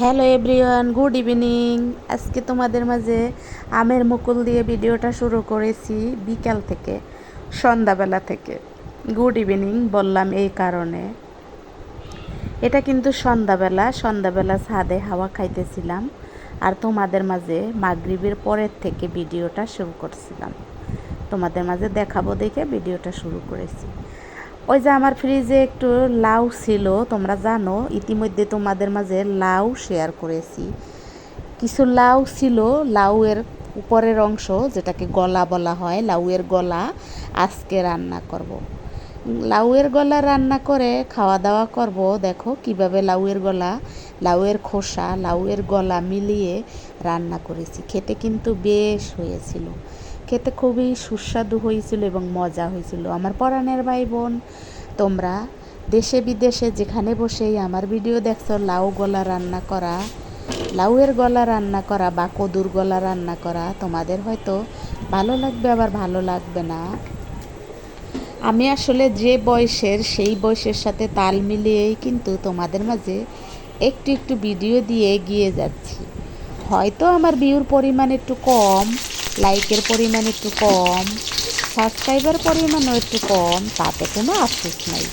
Hello everyone good evening আজকে তোমাদের মাঝে আমের মুকুল দিয়ে ভিডিওটা শুরু করেছি বিকাল থেকে, সন্ধ্যাবেলা থেকে। গুড ইভিনিং বললাম এই কারণে। এটা কিন্তু সন্ধ্যাবেলা সন্ধ্যাবেলা ছাদে হাওয়া খাইতেছিলাম আর তোমাদের মাঝে মাগরিবের পরের থেকে ভিডিওটা শুরু করছিলাম। তোমাদের মাঝে দেখাবো দেখে ভিডিওটা শুরু করেছি। ওই যে আমার ফ্রিজে একটু লাউ ছিল, তোমরা জানো, ইতিমধ্যে তোমাদের মাঝে লাউ শেয়ার করেছি। কিছু লাউ ছিল, লাউয়ের উপরের অংশ, যেটাকে গলা বলা হয়, লাউয়ের গলা, আজকে রান্না করব। লাউয়ের গলা রান্না করে খাওয়া দাওয়া করব, দেখো কীভাবে লাউয়ের গলা, লাউয়ের খোসা, লাউয়ের গলা মিলিয়ে রান্না করেছি। খেতে কিন্তু বেশ হয়েছিল। খেতে খুবই সুস্বাদু হয়েছিল এবং মজা হয়েছিল। আমার পরাণের ভাই বোন, তোমরা দেশে বিদেশে যেখানে বসেই আমার ভিডিও দেখছ, লাউ গলা রান্না করা, লাউয়ের গলা রান্না করা বা কদুর গলা রান্না করা, তোমাদের হয়তো ভালো লাগবে, আবার ভালো লাগবে না। আমি আসলে যে বয়সের, সেই বয়সের সাথে তাল মিলিয়েই কিন্তু তোমাদের মাঝে একটু একটু ভিডিও দিয়ে এগিয়ে যাচ্ছি। হয়তো আমার ভিউর পরিমাণ একটু কম লাইকের পরিমাণ একটু কম সাবস্ক্রাইবার পরিমাণও একটু কম, তাতে কোনো আফসোস নাই।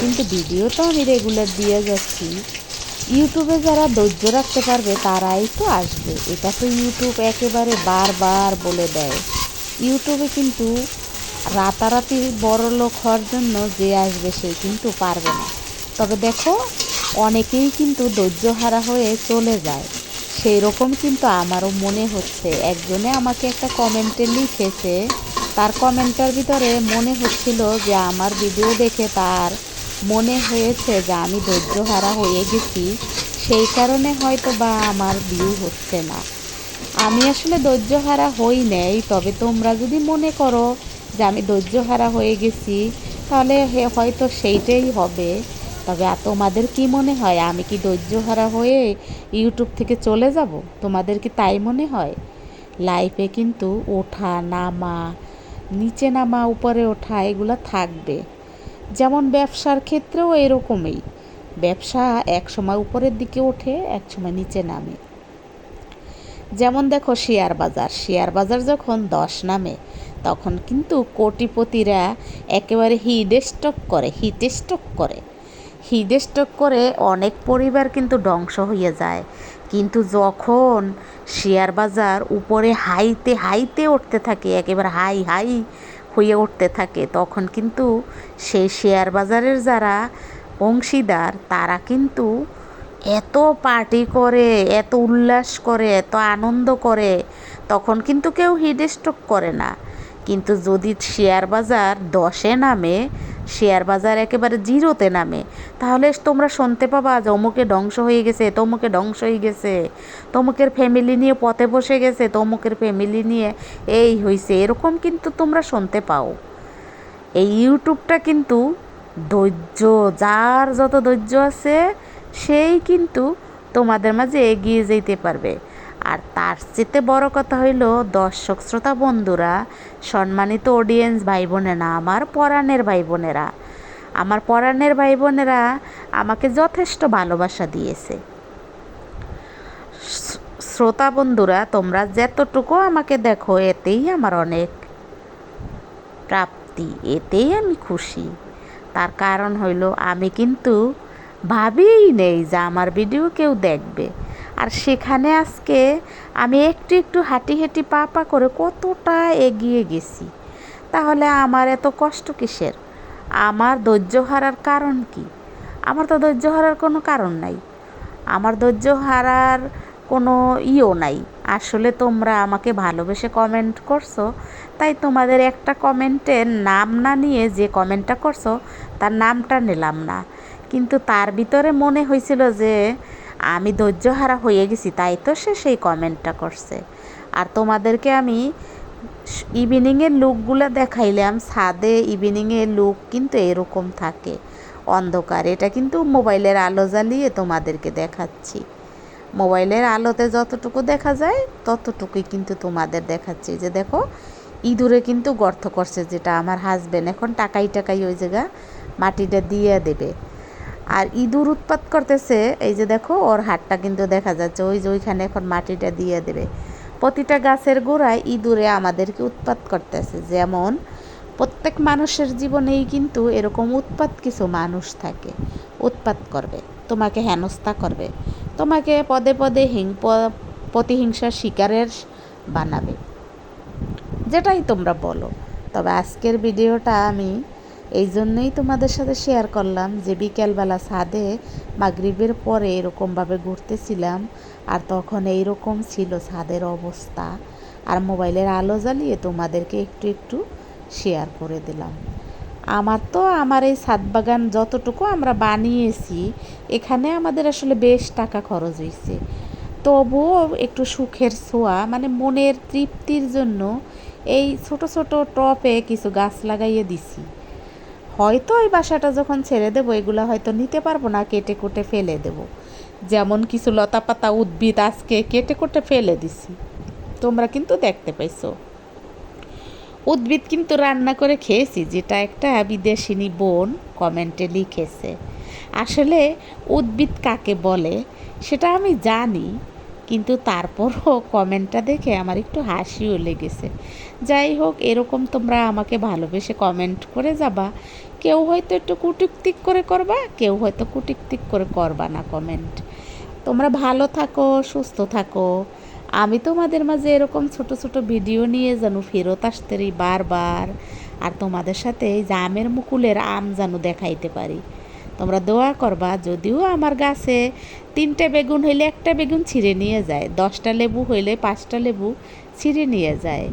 কিন্তু ভিডিও তো আমি রেগুলার দিয়ে যাচ্ছি। ইউটিউবে যারা ধৈর্য রাখতে পারবে, তারাই তো আসবে। এটা তো ইউটিউব একেবারে বারবার বলে দেয়। ইউটিউবে কিন্তু রাতারাতি বড় লোক হওয়ার জন্য যে আসবে, সে কিন্তু পারবে না। তবে দেখো, অনেকেই কিন্তু ধৈর্য হারা হয়ে চলে যায়। সেই রকম কিন্তু আমারও মনে হচ্ছে। একজনে আমাকে একটা কমেন্টে লিখেছে, তার কমেন্টের ভিতরে মনে হচ্ছিল যে আমার ভিডিও দেখে তার মনে হয়েছে যে আমি ধৈর্যহারা হয়ে গেছি, সেই কারণে হয়তো বা আমার ভিউ হচ্ছে না। আমি আসলে ধৈর্যহারা হই নেই, তবে তোমরা যদি মনে করো যে আমি ধৈর্যহারা হয়ে গেছি, তাহলে হয়তো সেইটাই হবে। তবে তোমাদের কি মনে হয়? আমি কি ধৈর্যহারা হয়ে ইউটিউব থেকে চলে যাব? তোমাদের কি তাই মনে হয়? লাইফে কিন্তু ওঠা, নামা, নিচে নামা, উপরে ওঠা, এগুলো থাকবে। যেমন ব্যবসার ক্ষেত্রেও এরকমই। ব্যবসা এক সময় উপরের দিকে ওঠে এক সময় নিচে নামে। যেমন দেখো শেয়ার বাজার। শেয়ার বাজার যখন দশ নামে, তখন কিন্তু কোটিপতিরা একেবারে হিট স্টক করে, হিট স্টক করে। হিট স্টক করে অনেক পরিবার কিন্তু ধ্বংস হয়ে যায়। কিন্তু যখন শেয়ার বাজার উপরে হাইতে হাইতে উঠতে থাকে, একেবারে হাই হাই হয়ে উঠতে থাকে, তখন কিন্তু সেই শেয়ার বাজারের যারা অংশীদার, তারা কিন্তু এত পার্টি করে, এত উল্লাস করে, এত আনন্দ করে, তখন কিন্তু কেউ হিট স্টক করে না। কিন্তু যদি শেয়ার বাজার দশে নামে শেয়ার বাজার একেবারে জিরোতে নামে। তাহলে তোমরা শুনতে পাবা যে অমুকে ধ্বংস হয়ে গেছে, তমুকে ধ্বংস হয়ে গেছে, তমুকের ফ্যামিলি নিয়ে পথে বসে গেছে, তমুকের ফ্যামিলি নিয়ে এই হয়েছে এরকম কিন্তু তোমরা শুনতে পাও। এই ইউটিউবটা কিন্তু ধৈর্য, যার যত ধৈর্য আছে, সেই কিন্তু তোমাদের মাঝে এগিয়ে যেতে পারবে। আর তার চেয়ে বড় কথা হইল, দর্শক শ্রোতা বন্ধুরা, সম্মানিত অডিয়েন্স ভাই বোনেরা আমার পরাণের ভাই বোনেরা আমার পরাণের ভাই বোনেরা আমাকে যথেষ্ট ভালোবাসা দিয়েছে। শ্রোতা বন্ধুরা, তোমরা যতটুকু আমাকে দেখো, এতেই আমার অনেক প্রাপ্তি, এতেই আমি খুশি। তার কারণ হইল, আমি কিন্তু ভাবিই নেই যে আমার ভিডিও কেউ দেখবে। আর সেখানে আজকে আমি একটু একটু হাঁটি হাঁটি পা পা করে কতটা এগিয়ে গেছি। তাহলে আমার এত কষ্ট কিসের? আমার ধৈর্য হারার কারণ কি? আমার তো ধৈর্য হারার কোনো কারণ নাই। আমার ধৈর্য হারার কোনো ইও নাই। আসলে তোমরা আমাকে ভালোবেসে কমেন্ট করছ, তাই তোমাদের একটা কমেন্টের নাম না নিয়ে যে কমেন্টটা করছ, তার নামটা নিলাম না। কিন্তু তার ভিতরে মনে হয়েছিল যে আমি ধৈর্যহারা হয়ে গেছি, তাই তো সে সেই কমেন্টটা করছে। আর তোমাদেরকে আমি ইভিনিংয়ের লুকগুলো দেখাইলাম, ছাদে ইভিনিংয়ের লুক কিন্তু এরকম থাকে। অন্ধকার, এটা কিন্তু মোবাইলের আলো জ্বালিয়ে তোমাদেরকে দেখাচ্ছি। মোবাইলের আলোতে যতটুকু দেখা যায়, ততটুকুই কিন্তু তোমাদের দেখাচ্ছি। যে দেখো, ইঁদুরে কিন্তু গর্ত করছে, যেটা আমার হাজব্যান্ড এখন টাকাই টাকাই ওই জায়গা মাটিটা দিয়ে দেবে। আর ইঁদুর উৎপাত করতেছে, এই যে দেখো, ওর হাতটা কিন্তু দেখা যাচ্ছে, ওই যে ওইখানে এখন মাটিটা দিয়ে দেবে। প্রতিটা গাছের গোড়ায় ইঁদুরে আমাদেরকে উৎপাত করতেছে, যেমন প্রত্যেক মানুষের জীবনেই কিন্তু এরকম উৎপাত কিছু মানুষ থাকে, উৎপাত করবে, তোমাকে হেনস্থা করবে, তোমাকে পদে পদে হিং প্রতিহিংসার শিকারের বানাবে, যেটাই তোমরা বলো। তবে আজকের ভিডিওটা আমি এই জন্যই তোমাদের সাথে শেয়ার করলাম যে বিকেলবেলা ছাদে মাগরিবের পরে এরকমভাবে ঘুরতেছিলাম আর তখন এইরকম ছিল ছাদের অবস্থা। আর মোবাইলের আলো জ্বালিয়ে তোমাদেরকে একটু একটু শেয়ার করে দিলাম। আমার তো আমার এই ছাদ বাগান যতটুকু আমরা বানিয়েছি, এখানে আমাদের আসলে বেশ টাকা খরচ হয়েছে তবুও একটু সুখের ছোঁয়া মানে মনের তৃপ্তির জন্য এই ছোট ছোট টপে কিছু গাছ লাগাইয়ে দিছি। হয়তো এই বাসাটা যখন ছেড়ে দেবো, এগুলো হয়তো নিতে পারব না, কেটে কুটে ফেলে দেব। যেমন কিছু লতা পাতা উদ্ভিদ আজকে কেটে কুটে ফেলে দিছি। তোমরা কিন্তু দেখতে পাইছো। উদ্ভিদ কিন্তু রান্না করে খেয়েছি, যেটা একটা বিদেশিনী বোন কমেন্টে লিখেছে। আসলে উদ্ভিদ কাকে বলে, সেটা আমি জানি কিন্তু তারপরও কমেন্টটা দেখে আমার একটু হাসিও লেগেছে। যাই হোক, এরকম তোমরা আমাকে ভালোবেসে কমেন্ট করে যাবা। কেউ হয়তো একটু কুটুক্তিক করে করবা, কেউ হয়তো কুটিকটিক করে করবা না কমেন্ট। তোমরা ভালো থাকো, সুস্থ থাকো। আমি তোমাদের মাঝে এরকম ছোট ছোট ভিডিও নিয়ে যেন ফেরত আসতে বারবার। আর তোমাদের সাথে এই যে আমের মুকুলের আম যেন দেখাইতে পারি। তোমরা দোয়া করবা, যদিও আমার গাছে তিনটে বেগুন হইলে একটা বেগুন ছিঁড়ে নিয়ে যায়, দশটা লেবু হইলে পাঁচটা লেবু ছিঁড়ে নিয়ে যায়।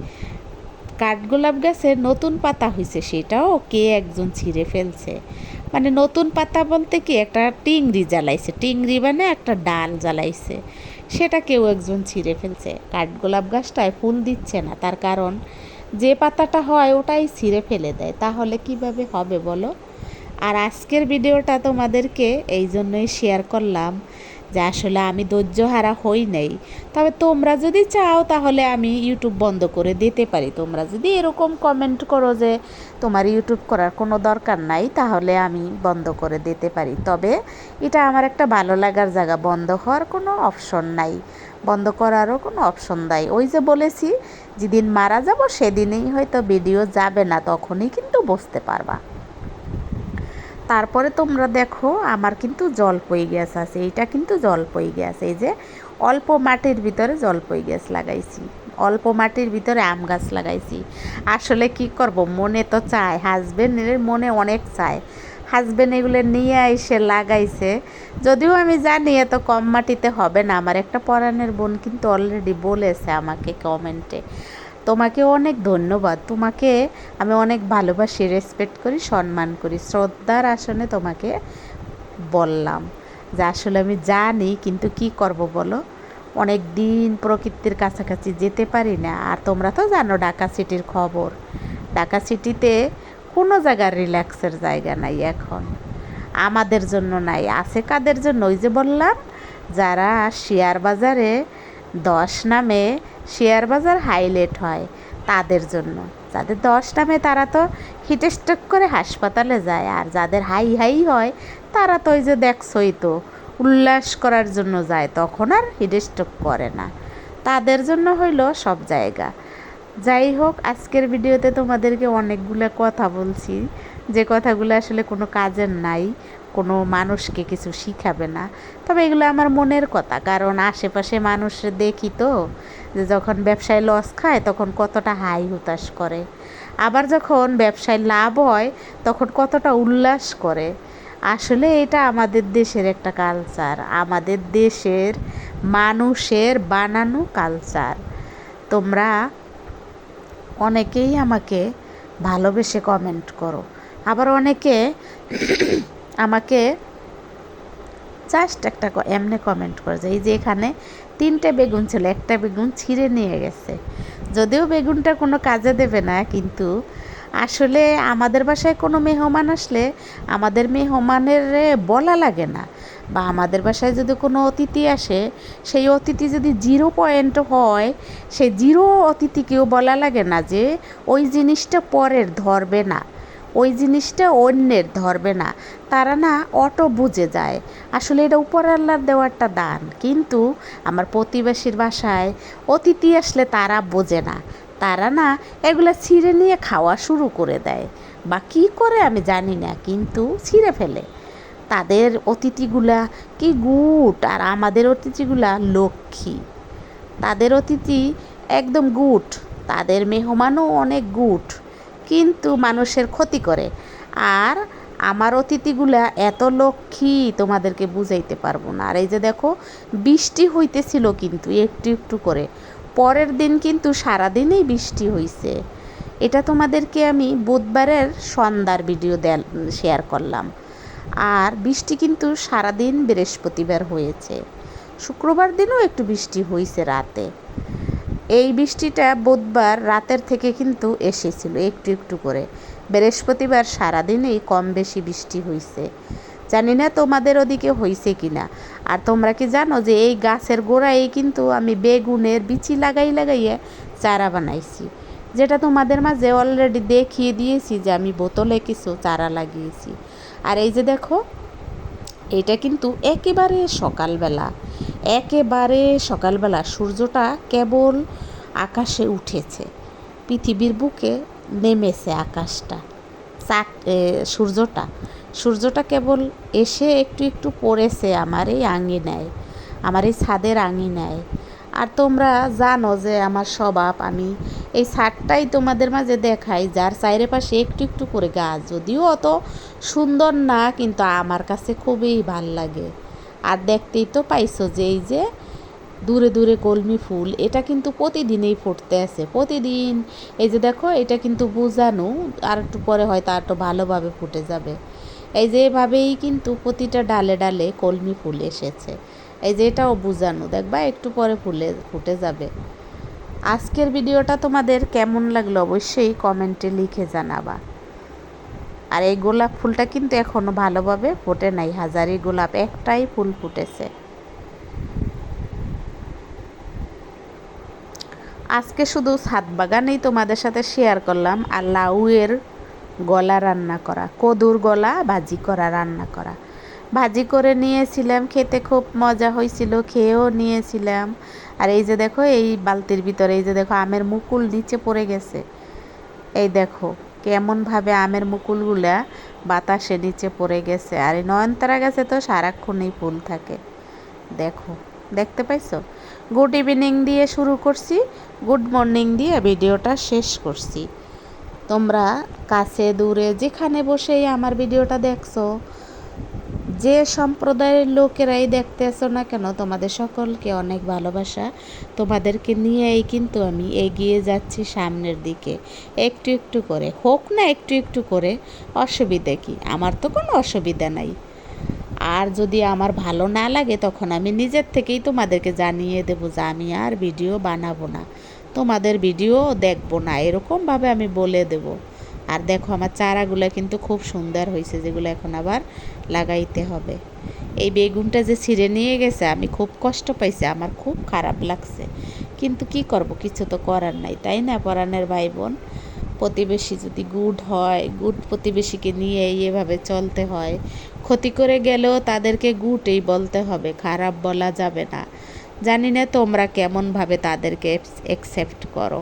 কাঠগোলাপ গাছের নতুন পাতা হয়েছে সেটাও কে একজন ছিঁড়ে ফেলছে। মানে নতুন পাতা বলতে কি, একটা টিংরি জ্বালাইছে টিংরি মানে একটা ডাল জ্বালাইছে, সেটা কেউ একজন ছিঁড়ে ফেলছে। কাঠগোলাপ গাছটায় ফুল দিচ্ছে না, তার কারণ যে পাতাটা হয় ওটাই ছিঁড়ে ফেলে দেয়, তাহলে কীভাবে হবে বলো? আর আজকের ভিডিওটা তোমাদেরকে এই জন্যই শেয়ার করলাম যে আসলে আমি ধৈর্যহারা হই নাই। তবে তোমরা যদি চাও তাহলে আমি ইউটিউব বন্ধ করে দিতে পারি। তোমরা যদি এরকম কমেন্ট করো যে তোমার ইউটিউব করার কোনো দরকার নাই, তাহলে আমি বন্ধ করে দিতে পারি। তবে এটা আমার একটা ভালো লাগার জায়গা। বন্ধ হওয়ার কোনো অপশন নাই। বন্ধ করারও কোনো অপশন নাই। ওই যে বলেছি, যেদিন মারা যাব সেদিনেই হয়তো ভিডিও যাবে না, তখনই কিন্তু বুঝতে পারবা। তারপরে তোমরা দেখো, আমার কিন্তু জলপই গ্যাস আছে, এইটা কিন্তু জলপই গ্যাস, এই যে অল্প মাটির ভিতরে জলপই গ্যাস লাগাইছি, অল্প মাটির ভিতরে আম গাছ লাগাইছি। আসলে কি করব, মনে তো চায় হাজবেন্ডের মনে অনেক চায় হাজবেন্ড এগুলো নিয়ে এসে লাগাইছে, যদিও আমি জানি এত কম মাটিতে হবে না, আমার একটা পরাণের বোন কিন্তু অলরেডি বলেছে আমাকে কমেন্টে তোমাকে অনেক ধন্যবাদ। তোমাকে আমি অনেক ভালোবাসি রেসপেক্ট করি, সম্মান করি। শ্রদ্ধার আসনে তোমাকে বললাম যে আসলে আমি জানি কিন্তু কি করব বলো? অনেক দিন প্রকৃতির কাছাকাছি যেতে পারি না। আর তোমরা তো জানো ঢাকা সিটির খবর। ঢাকা সিটিতে কোনো জায়গার রিল্যাক্সের জায়গা নাই এখন। আমাদের জন্য নাই, আছে কাদের জন্য? ওই যে বললাম, যারা শেয়ার বাজারে দশ নামে শেয়ার বাজার হাইলাইট হয় তাদের জন্য। যাদের দশ নামে তারা তো হিটস্ট্রোক করে হাসপাতালে যায়, আর যাদের হাই হাই হয় তারা তো ওই যে দেখছই তো, উল্লাস করার জন্য যায়, তখন আর হিটস্ট্রোক করে না। তাদের জন্য হইল সব জায়গা। যাই হোক, আজকের ভিডিওতে তোমাদেরকে অনেকগুলো কথা বলছি। যে কথাগুলো আসলে কোনো কাজের নাই কোনো মানুষকে কিছু শিখাবে না। তবে এগুলো আমার মনের কথা, কারণ আশেপাশে মানুষ দেখি তো, যে যখন ব্যবসায় লস খায় তখন কতটা হাই হুতাশ করে। আবার যখন ব্যবসায় লাভ হয় তখন কতটা উল্লাস করে। আসলে এটা আমাদের দেশের একটা কালচার আমাদের দেশের মানুষের বানানো কালচার তোমরা অনেকেই আমাকে ভালোবেসে কমেন্ট করো। আবার অনেকে আমাকে জাস্ট একটা এমনি কমেন্ট করে করেছে। এই যে এখানে তিনটে বেগুন ছিল, একটা বেগুন ছিঁড়ে নিয়ে গেছে। যদিও বেগুনটা কোনো কাজে দেবে না, কিন্তু আসলে আমাদের বাসায় কোনো মেহমান আসলে আমাদের মেহমানের বলা লাগে না। বা আমাদের বাসায় যদি কোনো অতিথি আসে, সেই অতিথি যদি জিরো পয়েন্ট হয়, সেই জিরো অতিথিকেও বলা লাগে না যে ওই জিনিসটা পরের, ধরবে না। ওই জিনিসটা অন্যের ধরবে না। তারা না অটো বুঝে যায়। আসলে এটা উপর আল্লাহর দেওয়া একটা দান। কিন্তু আমার প্রতিবেশীর বাসায় অতিথি আসলে তারা বোঝে না। তারা না এগুলো ছিঁড়ে নিয়ে খাওয়া শুরু করে দেয়। বা কী করে আমি জানি না, কিন্তু ছিঁড়ে ফেলে। তাদের অতিথিগুলা কি গুট? আর আমাদের অতিথিগুলা লক্ষ্মী। তাদের অতিথি একদম গুট। তাদের মেহমানও অনেক গুট। কিন্তু মানুষের ক্ষতি করে। আর আমার অতিথিগুলা এত লক্ষ্মী, তোমাদেরকে বুঝাইতে পারব না। আর এই যে দেখো, বৃষ্টি হইতেছিল কিন্তু একটু একটু করে। পরের দিন কিন্তু সারাদিনেই বৃষ্টি হইছে। এটা তোমাদেরকে আমি বুধবারের সন্ধ্যার ভিডিও শেয়ার করলাম। আর বৃষ্টি কিন্তু সারাদিন বৃহস্পতিবার হয়েছে। শুক্রবার দিনও একটু বৃষ্টি হয়েছে রাতে। এই বৃষ্টিটা বুধবার রাতের থেকে কিন্তু এসেছিল, একটু একটু করে। বৃহস্পতিবার সারাদিনেই কম বেশি বৃষ্টি হয়েছে জানি না তোমাদের ওদিকে হয়েছে কি না আর তোমরা কি জানো যে এই গাছের গোড়ায় কিন্তু আমি বেগুনের বিচি লাগাই লাগাইয়ে চারা বানাইছি। যেটা তোমাদের মাঝে অলরেডি দেখিয়ে দিয়েছি যে আমি বোতলে কিছু চারা লাগিয়েছি। আর এই যে দেখো, এটা কিন্তু একেবারে সকালবেলা। একেবারে সকালবেলা সূর্যটা কেবল আকাশে উঠেছে। পৃথিবীর বুকে নেমেছে আকাশটা। চাক সূর্যটা। সূর্যটা কেবল এসে একটু একটু পড়েছে আমার এই আঙিনায়, আমার এই ছাদের আঙিনায়। আর তোমরা জানো যে আমার স্বভাব, আমি এই ছাদটাই তোমাদের মাঝে দেখাই, যার চাইরে পাশে একটু একটু করে গাছ। যদিও অত সুন্দর না, কিন্তু আমার কাছে খুবই ভালো লাগে। আর দেখতেই তো পাইছো যে এই যে দূরে দূরে কলমি ফুল, এটা কিন্তু প্রতিদিনই ফুটতে আছে, প্রতিদিন। এই যে দেখো, এটা কিন্তু বোঝানো, আর একটু পরে হয়তো আর একটু ভালোভাবে ফুটে যাবে। এই যে এভাবেই কিন্তু প্রতিটা ডালে ডালে কলমি ফুল এসেছে। এই যে এটাও বুঝানো, দেখবা একটু পরে ফুলে, ফুটে যাবে। আজকের ভিডিওটা তোমাদের কেমন লাগল অবশ্যই কমেন্টে লিখে জানাবা। আর এই গোলাপ ফুলটা কিন্তু এখনও ভালোভাবে ফোটে নাই। হাজারি গোলাপ একটাই ফুল ফুটেছে। আজকে শুধু ছাদ বাগানেই তোমাদের সাথে শেয়ার করলাম। আর লাউয়ের গলা রান্না করা, কদুর গলা, ভাজি করা, রান্না করা। ভাজি করে নিয়েছিলাম, খেতে খুব মজা হয়েছিল, খেয়েও নিয়েছিলাম। আর এই যে দেখো, এই বালতির ভিতরে, এই যে দেখো, আমের মুকুল নিচে পড়ে গেছে। এই দেখো কেমনভাবে আমের মুকুলগুলা বাতাসে নিচে পড়ে গেছে। আর এই নয়নতারা গাছে তো সারাক্ষণই ফুল থাকে। দেখো, দেখতে পাইছো? গুড ইভিনিং দিয়ে শুরু করছি। গুড মর্নিং দিয়ে ভিডিওটা শেষ করছি। তোমরা কাছে, দূরে, যেখানে বসেই আমার ভিডিওটা দেখছ যে সম্প্রদায়ের লোকেরাই দেখতে আসো না কেন, তোমাদের সকলকে অনেক ভালোবাসা। তোমাদেরকে নিয়েই কিন্তু আমি এগিয়ে যাচ্ছি সামনের দিকে। একটু একটু করে, হোক না একটু একটু করে, অসুবিধা কি? আমার তো কোনো অসুবিধা নাই। আর যদি আমার ভালো না লাগে, তখন আমি নিজের থেকেই তোমাদেরকে জানিয়ে দেবো যে আমি আর ভিডিও বানাবো না। তোমাদের ভিডিও দেখব না, এরকমভাবে আমি বলে দেবো। আর দেখো আমার চারাগুলো কিন্তু খুব সুন্দর হয়েছে, যেগুলো এখন আবার লাগাইতে হবে। এই বেগুনটা যে ছিঁড়ে নিয়ে গেছে, আমি খুব কষ্ট পাইছি, আমার খুব খারাপ লাগছে। কিন্তু কি করব, কিছু তো করার নাই, তাই না পরাণের ভাই বোন প্রতিবেশী যদি গুড হয়, গুড প্রতিবেশীকে নিয়ে এভাবে চলতে হয়, ক্ষতি করে গেলেও তাদেরকে গুটেই বলতে হবে, খারাপ বলা যাবে না। জানি না তোমরা কেমনভাবে তাদেরকে অ্যাকসেপ্ট করো।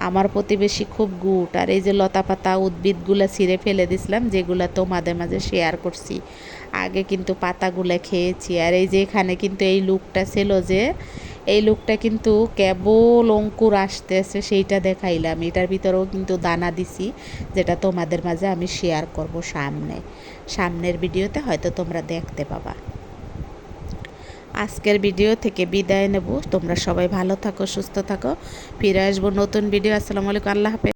আমার প্রতিবেশী খুব গুট আর এই যে লতা পাতা উদ্ভিদগুলো ছিঁড়ে ফেলে দিছিলাম, যেগুলো তোমাদের মাঝে শেয়ার করছি। আগে কিন্তু পাতাগুলো খেয়েছি। আর এই যে এখানে কিন্তু এই লুকটা ছিল যে, এই লুকটা কিন্তু কেবল অঙ্কুর আসতেছে সেইটা দেখাইলাম। এটার ভিতরেও কিন্তু দানা দিছি, যেটা তোমাদের মাঝে আমি শেয়ার করব সামনে। সামনের ভিডিওতে হয়তো তোমরা দেখতে পাবা। আজকের ভিডিও থেকে বিদায় নেব। তোমরা সবাই ভালো থাকো, সুস্থ থাকো। ফিরে আসব নতুন ভিডিও। আসসালামু আলাইকুম। আল্লাহ হাফেজ।